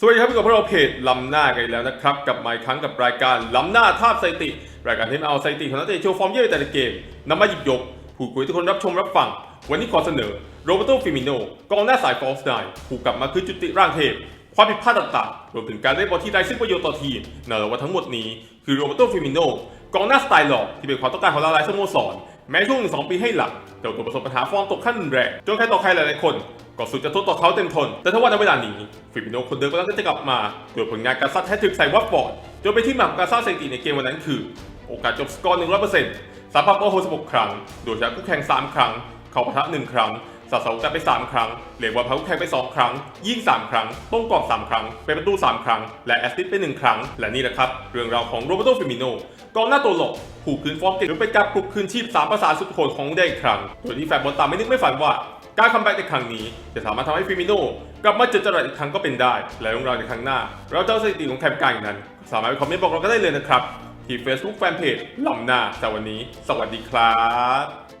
สวัสดีครับพบกับพวกเราเพจล้ำหน้ากันอีกแล้วนะครับกลับมาอีกครั้งกับรายการล้ำหน้าทาบสถิติ รายการที่เอาสถิติของนักเตะโชว์ฟอร์มเยอะในแต่ละเกมนำมาหยิบยกพูดคุยทุกคนรับชมรับฟัง วันนี้ขอเสนอโรเบโตฟิมิโนกองหน้าสายฟอลส์ไนผู้กลับมาคือจุติร่างเทพ ความผิดพลาดต่างๆ รวมถึงการเล่นบอลที่ไร้ซึ่งประโยชน์ต่อทีมแน่นอนว่าทั้งหมดนี้คือโรเบโตฟิมิโนกองหน้าสไตล์หลอกที่เป็นความต้องการของหลายๆสโมสร แม้ช่วงหนึ่งสองปีให้หลังเจ้าตัวประสบปัญหาฟอร์มตกขั้นแรงจนใครต่อใครหลายๆคนก็สุดจะทดต่อเขาเต็มทน แต่ถ้าว่าในเวลานี้ฟิบิโนคนเดิมก็ต้องจะกลับมาด้วยผลงานการซัดแฮตทริกใส่วัตฟอร์ดจนไปที่หมากการสร้างสถิติในเกมวันนั้นคือ โอกาสจบสกอร์100%สามพันโอโห16 ครั้ง โดยชนะคู่แข่ง 3 ครั้ง เข้าปะทะ 1 ครั้ง สะสมกันไป 3 ครั้ง เหลียงบอลพาคู่แข่งไป 2 ครั้ง ยิง 3 ครั้ง ต้งกรอบ 3 ครั้ง เป็นประตู 3 ครั้ง และแอสซิสต์ไป 1 ครั้ง และนี่แหละครับ เรื่องราวของโรเบโตฟิมิโนกองหน้าตัวหลกผูกคืนฟอร์มเก่งหรือเป็นการปลุกคืนชีพสามประสาสุดโหดของได้อีกครั้งโดยที่แฟนบอลตามไม่นึกไม่ฝันว่าการคัมแบ็กในครั้งนี้จะสามารถทำให้ฟิมิโนกลับมาเจอจรัสอีกครั้งก็เป็นได้ และเรื่องราวในครั้งหน้า เราจะเอาสถิติของแคมป์การอย่นั้น สามารถไปคอมเมนต์บอกเราก็ได้เลยนะครับที่ Facebook Fanpage ลำหน้าแต่วันนี้ สวัสดีครับ